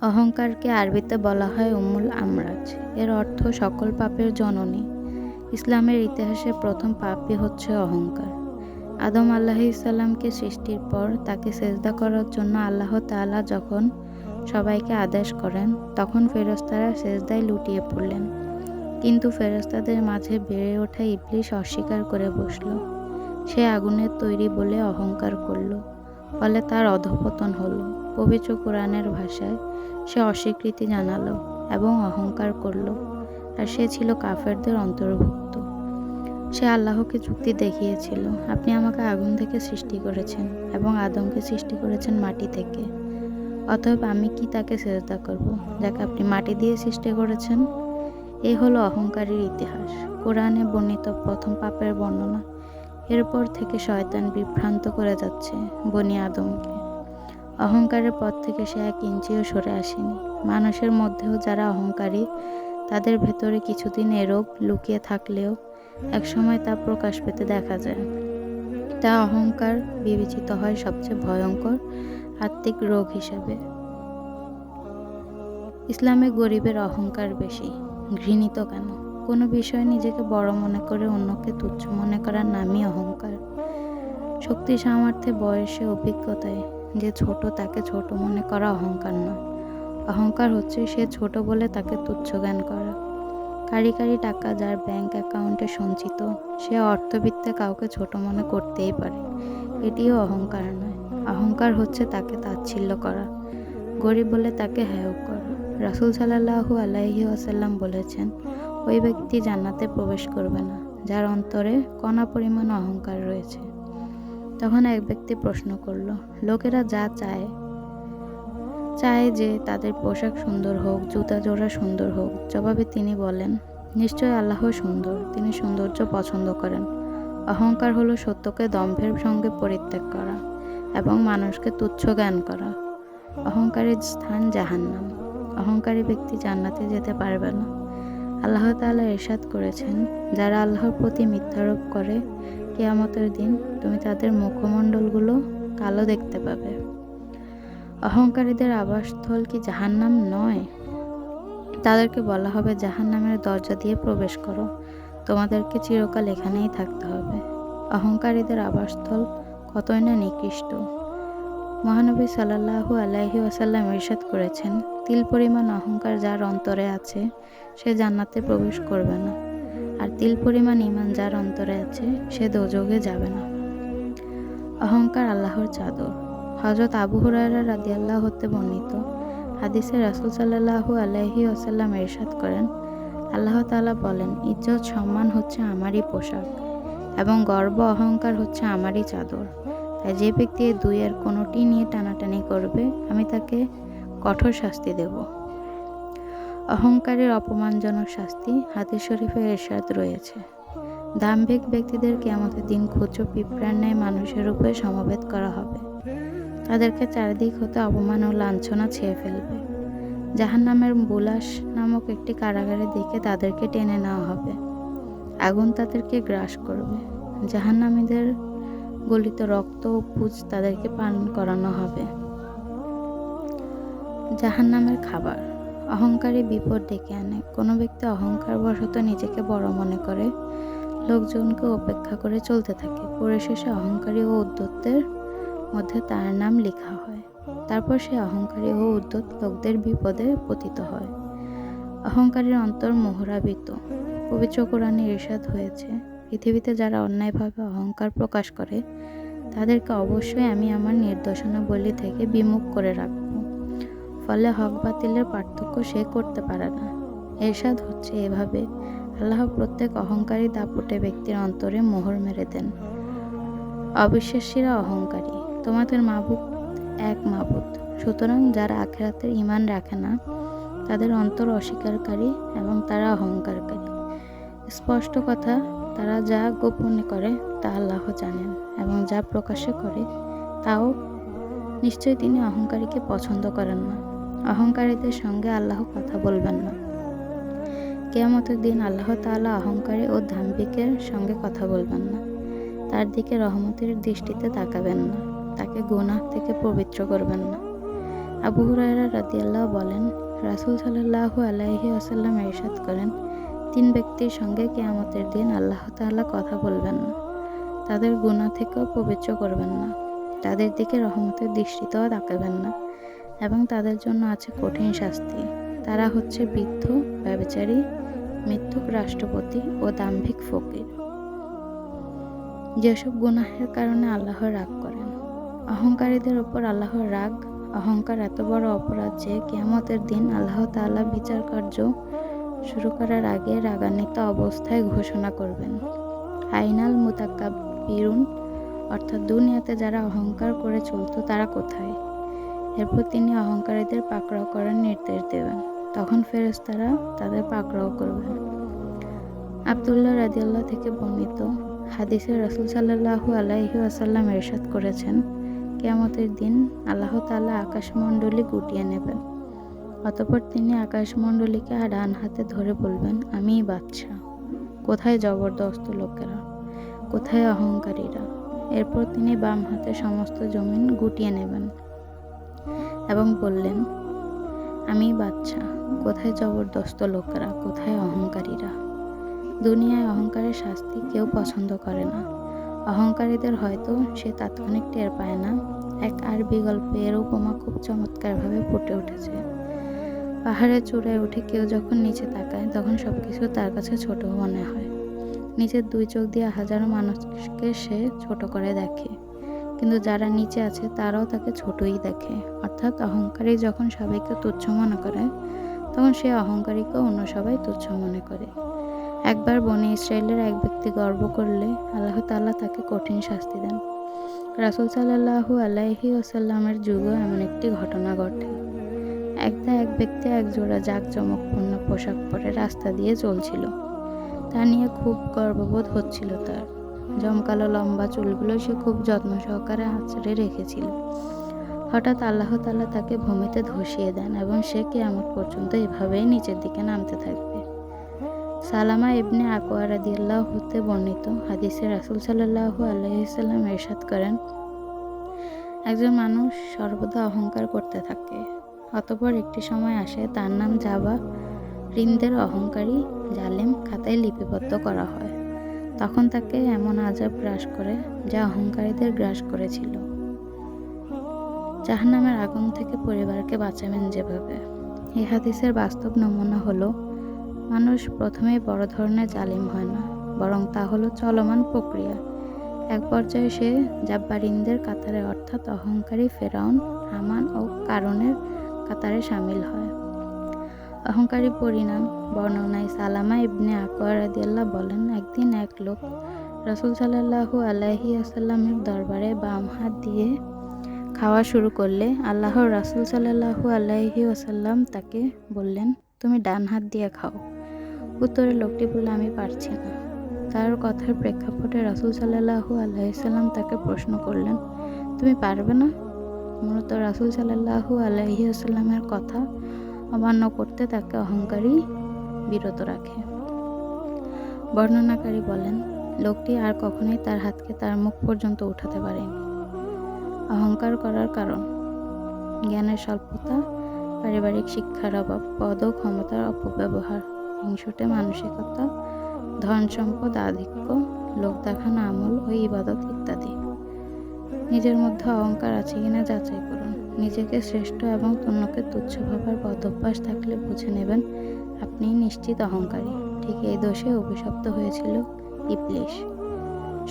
অহংকারকে আরবিতে বলা হয় উম্মুল আমরাজ। এর অর্থ সকল পাপের জননী। ইসলামের ইতিহাসে প্রথম পাপই হচ্ছে অহংকার। আদম আল্লাহিসাল্লামকে সৃষ্টির পর তাকে সেজদা করার জন্য আল্লাহ তাআলা যখন সবাইকে আদেশ করেন, তখন ফেরস্তারা সেজদায় লুটিয়ে পড়লেন। কিন্তু ফেরস্তাদের মাঝে বেড়ে ওঠা ইবলিশ অস্বীকার করে বসল। সে আগুনের তৈরি বলে অহংকার করল, ফলে তার অধপতন হলো। পবিত্র কোরআনের ভাষায় সে অস্বীকৃতি জানালো এবং অহংকার করল। আর সে ছিল কাফেরদের অন্তর্ভুক্ত। সে আল্লাহকে যুক্তি দেখিয়েছিল, আপনি আমাকে আগুন থেকে সৃষ্টি করেছেন এবং আদমকে সৃষ্টি করেছেন মাটি থেকে। অতএব আমি কি তাকে সেজদা করব যাকে আপনি মাটি দিয়ে সৃষ্টি করেছেন? এই হলো অহংকারীর ইতিহাস। কোরআনে বর্ণিত প্রথম পাপের বর্ণনা। এরপর থেকে শয়তান বিভ্রান্ত করে যাচ্ছে বনি আদমকে। অহংকারের পথ থেকে সে এক ইঞ্চিও সরে আসেনি। মানুষের মধ্যেও যারা অহংকারী, তাদের ভেতরে কিছুদিন এ রোগ লুকিয়ে থাকলেও একসময় তা প্রকাশ পেতে দেখা যায়। তা অহংকার বিবেচিত হয় সবচেয়ে ভয়ঙ্কর, আত্মিক রোগ হিসাবে। ইসলামে গরিবের অহংকার বেশি, ঘৃণিত কেন? কোনো বিষয়ে নিজেকে বড় মনে করে অন্যকে তুচ্ছ মনে করার নামই অহংকার। শক্তি সামর্থ্যে, বয়সে, অভিজ্ঞতায় যে ছোট তাকে ছোট মনে করা অহংকার নয়। অহংকার হচ্ছে সে ছোট বলে তাকে তুচ্ছ জ্ঞান করা। কারি কারি টাকা যার ব্যাংক অ্যাকাউন্টে সঞ্চিত, সে অর্থবিত্তে কাউকে ছোট মনে করতেই পারে। এটিও অহংকার নয়। অহংকার হচ্ছে তাকে তাচ্ছিল্য করা। গরিব বলে তাকে হেয় করা। রাসুল সাল্লাহু আলাইহি আসাল্লাম বলেছেন, ওই ব্যক্তি জান্নাতে প্রবেশ করবে না, যার অন্তরে কণা পরিমাণ অহংকার রয়েছে। তখন এক ব্যক্তি প্রশ্ন করল, লোকেরা যা চায় চায় যে তাদের পোশাক সুন্দর হোক, জুতা জোড়া সুন্দর হোক। জবাবে তিনি বলেন, নিশ্চয় আল্লাহ সুন্দর, তিনি সৌন্দর্য পছন্দ করেন। অহংকার হলো সত্যকে দম্ভের সঙ্গে পরিত্যাগ করা এবং মানুষকে তুচ্ছ জ্ঞান করা। অহংকারের স্থান জাহান্নাম। অহংকারী ব্যক্তি জান্নাতে যেতে পারবে না। আল্লাহ তাআলা এরশাদ করেছেন, যারা আল্লাহর প্রতি মিথ্যারোপ করে কেয়ামতের দিন তুমি তাদের মুখমণ্ডলগুলো কালো দেখতে পাবে। অহংকারীদের আবাসস্থল কি জাহান্নাম নয়? তাদেরকে বলা হবে, জাহান্নামের দরজা দিয়ে প্রবেশ করো। তোমাদেরকে চিরকাল এখানেই থাকতে হবে। অহংকারীদের আবাসস্থল কতই না নিকৃষ্ট। মহানবী সাল্লাহু আলাইহি ওয়াসাল্লাম ইরশাদ করেছেন, তিল পরিমাণ অহংকার যার অন্তরে আছে, সে জান্নাতে প্রবেশ করবে না। আর তিল পরিমাণ ইমান যার অন্তরে আছে, সে দোযোগে যাবে না। অহংকার আল্লাহর চাদর। হজরত আবু হুরায়রা রাদি আল্লাহ হতে বর্ণিত। হাদিসে রাসুল সাল্লাহু আলাইহি আসাল্লাম এরশাদ করেন, আল্লাহ তালা বলেন, ইজ্জত সম্মান হচ্ছে আমারই পোশাক এবং গর্ব অহংকার হচ্ছে আমারই চাদর। তাই যে ব্যক্তি দুইয়ের কোনোটি নিয়ে টানাটানি করবে, আমি তাকে কঠোর শাস্তি দেব। অহংকারের অপমানজনক শাস্তি হাদিস শরীফে এরশাদ রয়েছে। দাম্ভিক ব্যক্তিদেরকে আমাদের দিন ক্ষুদ্র পিঁপড়ার ন্যায় মানুষের উপরে সমবেত করা হবে। তাদেরকে চারিদিক হতে অপমান ও লাঞ্ছনা ছেয়ে ফেলবে। জাহান নামের বুলাস নামক একটি কারাগারের দিকে তাদেরকে টেনে নেওয়া হবে। আগুন তাদেরকে গ্রাস করবে। জাহান্নামীদের গলিত রক্ত ও পুজ তাদেরকে পান করানো হবে। জাহান নামের খাবার অহংকারী বিপদ ডেকে আনে। কোনো ব্যক্তি অহংকার বশত নিজেকে বড় মনে করে, লোকজনকে উপেক্ষা করে চলতে থাকে। পরিশেষে অহংকারী ও উদ্যত্তের মধ্যে তার নাম লেখা হয়। তারপর সে অহংকারী ও উদ্যত লোকদের বিপদে পতিত হয়। অহংকারীর অন্তর মোহরাবিত। পবিত্র কোরআনে ইরশাদ হয়েছে, পৃথিবীতে যারা অন্যায়ভাবে অহংকার প্রকাশ করে, তাদেরকে অবশ্যই আমি আমার নির্দেশনাবলী থেকে বিমুখ করে রাখব। ফলে হক বাতিলের পার্থক্য সে করতে পারে না। এরশাদ হচ্ছে এভাবে আল্লাহ প্রত্যেক অহংকারী দাপুটে ব্যক্তির অন্তরে মোহর মেরে দেন। অবিশ্বাসীরা অহংকারী, তোমাদের মাবুদ এক মাবুদ। সুতরাং যারা আখেরাতের ইমান রাখে না, তাদের অন্তর অস্বীকারী এবং তারা অহংকারকারী। স্পষ্ট কথা, তারা যা গোপনে করে, তা আল্লাহ জানেন এবং যা প্রকাশে করে, তাও নিশ্চয়ই তিনি অহংকারীকে পছন্দ করেন না। অহংকারীদের সঙ্গে আল্লাহ কথা বলবেন না। কেয়ামতের দিন আল্লাহ তাআলা অহংকারী ও ধাম্বিকের সঙ্গে কথা বলবেন না। তার দিকে রহমতের দৃষ্টিতে তাকাবেন না। তাকে গুনাহ থেকে পবিত্র করবেন না। আবু হুরায়রা রাদিয়াল্লাহ বলেন, রাসূল সাল্লাল্লাহু আলাইহি আসাল্লাম ইরশাদ করেন, তিন ব্যক্তির সঙ্গে কেয়ামতের দিন আল্লাহ তাআলা কথা বলবেন না। তাদের গুনাহ থেকেও পবিত্র করবেন না। তাদের দিকে রহমতের দৃষ্টিতেও তাকাবেন না। এবং তাদের জন্য আছে কঠিন শাস্তি। তারা হচ্ছে বৃদ্ধ, ব্যবচারী মৃত্যুক রাষ্ট্রপতি ও দাম্ভিক ফকির। যেসব গুনাহের কারণে আল্লাহ রাগ করেন। অহংকারীদের ওপর আল্লাহর রাগ, অহংকার এত বড় অপরাধ যে কেয়ামতের দিন আল্লাহ তাআলা বিচার কার্য শুরু করার আগে রাগান্বিত অবস্থায় ঘোষণা করবেন। আইনাল মুতাকাব্বিরুন অর্থাৎ দুনিয়াতে যারা অহংকার করে চলত তারা কোথায়? এরপর তিনি অহংকারীদের পাকড়াও করার নির্দেশ দেবেন। তখন ফেরেশতারা তাদের পাকড়াও করবেন। আবদুল্লাহ রাদিয়াল্লাহ থেকে বর্ণিত হাদিসে রসুল সাল্লাহু আলাইহি আসাল্লাম এরশাদ করেছেন, কেয়ামতের দিন আল্লাহ তাআলা আকাশমণ্ডলী গুটিয়ে নেবেন। অতপর তিনি আকাশমণ্ডলীকে ডান হাতে ধরে বলবেন, আমিই বাচ্চা কোথায় জবরদস্ত লোকেরা? কোথায় অহংকারীরা? এরপর তিনি বাম হাতে সমস্ত জমিন গুটিয়ে নেবেন। এবং বললেন, আমি বাচ্চা কোথায় জবরদস্ত লোকেরা, কোথায় অহংকারীরা? দুনিয়ায় অহংকারের শাস্তি কেউ পছন্দ করে না। অহংকারীদের হয়তো সে তাৎক্ষণিক টের পায় না। এক আরবি গল্পে এর উপমা খুব চমৎকারভাবে ফুটে উঠেছে। পাহাড়ের চূড়ায় উঠে কেউ যখন নিচে তাকায়, তখন সব কিছু তার কাছে ছোট মনে হয়। নিজের দুই চোখ দিয়ে হাজারো মানুষকে সে ছোট করে দেখে। কিন্তু যারা নিচে আছে তারাও তাকে ছোটই দেখে। অর্থাৎ অহংকারী যখন সবাইকে তুচ্ছ মনে করে, তখন সে অহংকারীকেও অন্য সবাই তুচ্ছ মনে করে। একবার বনে ইসরায়েলের এক ব্যক্তি গর্ব করলে আল্লাহ তাল্লাহ তাকে কঠিন শাস্তি দেন। রাসুল সাল্লাহু আলাইহি ওসাল্লামের যুগও এমন একটি ঘটনা ঘটে। একদা এক ব্যক্তি এক জোড়া জাঁকজমকপূর্ণ পোশাক পরে রাস্তা দিয়ে চলছিল। তা নিয়ে খুব গর্ববোধ হচ্ছিল তার। জমকালো লম্বা চুলগুলো সে খুব যত্ন সহকারে আঁচড়ে রেখেছিল। হঠাৎ আল্লাহ তাল্লাহ তাকে ভূমিতে ধসিয়ে দেন এবং সে কেয়ামত পর্যন্ত এভাবেই নিচের দিকে নামতে থাকবে। সালামা ইবনে আকোয়া রাদিয়াল্লাহ হতে বর্ণিত হাদিসে রাসুল সাল্লাহু আলাইসাল্লাম এরশাদ করেন, একজন মানুষ সর্বদা অহংকার করতে থাকে। অতপর একটি সময় আসে তার নাম যাবা রিন্দের অহংকারী জালেম খাতায় লিপিবদ্ধ করা হয়। তখন তাকে এমন আজাব গ্রাস করে যা অহংকারীদের গ্রাস করেছিল। জাহান্নামের আগুন থেকে পরিবারকে বাঁচাবেন যেভাবে। এই হাদিসের বাস্তব নমুনা হলো, মানুষ প্রথমেই বড় ধরনের জালিম হয় না, বরং তা হলো চলমান প্রক্রিয়া। এক পর্যায়ে সে জাব্বারিনদের কাতারে, অর্থাৎ অহংকারী ফেরাউন, হামান ও কারণের কাতারে সামিল হয়। অহংকারী পরিণাম। বর্ণনায় সালামা ইবনে আকোয়া রাদিয়াল্লাহ বলেন, একদিন এক লোক রসুল সাল্লাহু আলাইহি আসাল্লামের দরবারে বাম হাত দিয়ে খাওয়া শুরু করলে আল্লাহর রাসুল সাল্লাহু আলাইহি আসাল্লাম তাকে বললেন, তুমি ডান হাত দিয়ে খাও। উত্তরে লোকটি বলল, আমি পারছি না। তার কথার প্রেক্ষাপটে রাসুল সাল্লাহু আলাইসাল্লাম তাকে প্রশ্ন করলেন, তুমি পারবে না? মূলত রাসুল সাল্লাহু আসাল্লামের কথা অমান্য করতে তাকে অহংকারী বিরত রাখে। বর্ণনাকারী বলেন, লোকটি আর কখনোই তার হাতকে তার মুখ পর্যন্ত উঠাতে পারেনি। অহংকার করার কারণ, জ্ঞানের স্বল্পতা, পারিবারিক শিক্ষার অভাব, পদ ও ক্ষমতার অপব্যবহার, হিংসুটে মানসিকতা, ধন সম্পদ, আধিক্য, লোক দেখানো আমল ও ইবাদত ইত্যাদি। নিজের মধ্যে অহংকার আছে কিনা যাচাই করুন। নিজেকে শ্রেষ্ঠ এবং অন্যকে তুচ্ছ ভাবার বদভ্যাস থাকলে বুঝে নেবেন আপনি নিশ্চিত অহংকারী। ঠিক এই দোষে অভিশপ্ত হয়েছিল ইবলিশ।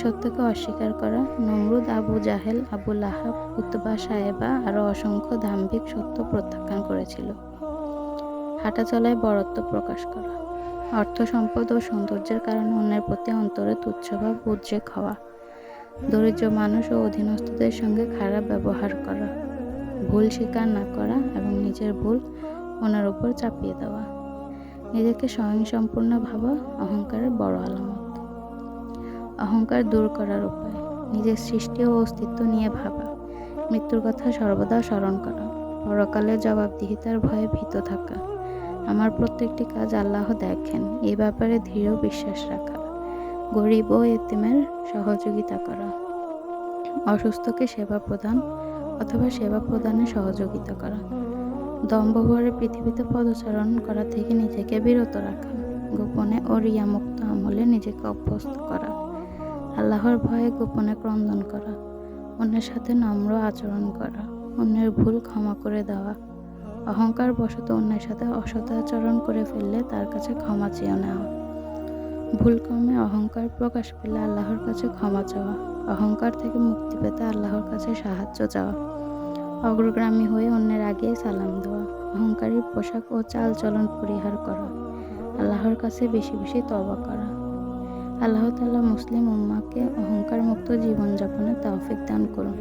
সত্যকে অস্বীকার করা নমরুদ আবু জাহেল, আবু লাহাব, উতবা সাহেবা আরও অসংখ্য দাম্ভিক সত্য প্রত্যাখ্যান করেছিল। হাঁটা চলায় বরত্ব প্রকাশ করা। অর্থ সম্পদ ও সৌন্দর্যের কারণে অন্যের প্রতি অন্তরে তুচ্ছভাব উদ্রেক হওয়া। দরিদ্র মানুষ ও অধীনস্থদের সঙ্গে খারাপ ব্যবহার করা। ভুল স্বীকার না করা এবং নিজের ভুল ওনার উপর চাপিয়ে দেওয়া। নিজেকে স্বয়ংসম্পূর্ণ ভাবা অহংকারের বড় আলামত। অহংকার দূর করার উপায়। নিজের সৃষ্টি ও অস্তিত্ব নিয়ে ভাবা। মৃত্যুর কথা সর্বদা স্মরণ করা। পরকালের জবাবদিহিতার ভয়ে ভীত থাকা। আমার প্রত্যেকটি কাজ আল্লাহ দেখেন। এ ব্যাপারে দৃঢ় বিশ্বাস রাখা। গরিব ও এতিমের সহযোগিতা করা। অসুস্থকে সেবা প্রদান অথবা সেবা প্রদানে সহযোগিতা করা। দম্ভভরে পৃথিবীতে পদচারণ করা থেকে নিজেকে বিরত রাখা, গোপনে ও রিয়ামুক্ত আমলে নিজেকে অভ্যস্ত করা, আল্লাহর ভয়ে গোপনে ক্রন্দন করা, অন্যের সাথে নম্র আচরণ করা, অন্যের ভুল ক্ষমা করে দেওয়া অহংকার বশত অন্যের সাথে অসৎ আচরণ করে ফেললে তার কাছে ক্ষমা চেয়ে নেওয়া। ভুল কর্মে অহংকার প্রকাশ পেলে আল্লাহর কাছে ক্ষমা চাওয়া, অহংকার থেকে মুক্তি পেতে আল্লাহর কাছে সাহায্য চাওয়া অগ্রগ্রামী হয়ে অন্যের আগে সালাম দেওয়া অহংকারী পোশাক ও চালচলন পরিহার করা, আল্লাহর কাছে বেশি বেশি তবা করা। আল্লাহ তাআলা মুসলিম উম্মাকে অহংকার মুক্ত জীবনযাপনে তৌফিক দান করুন।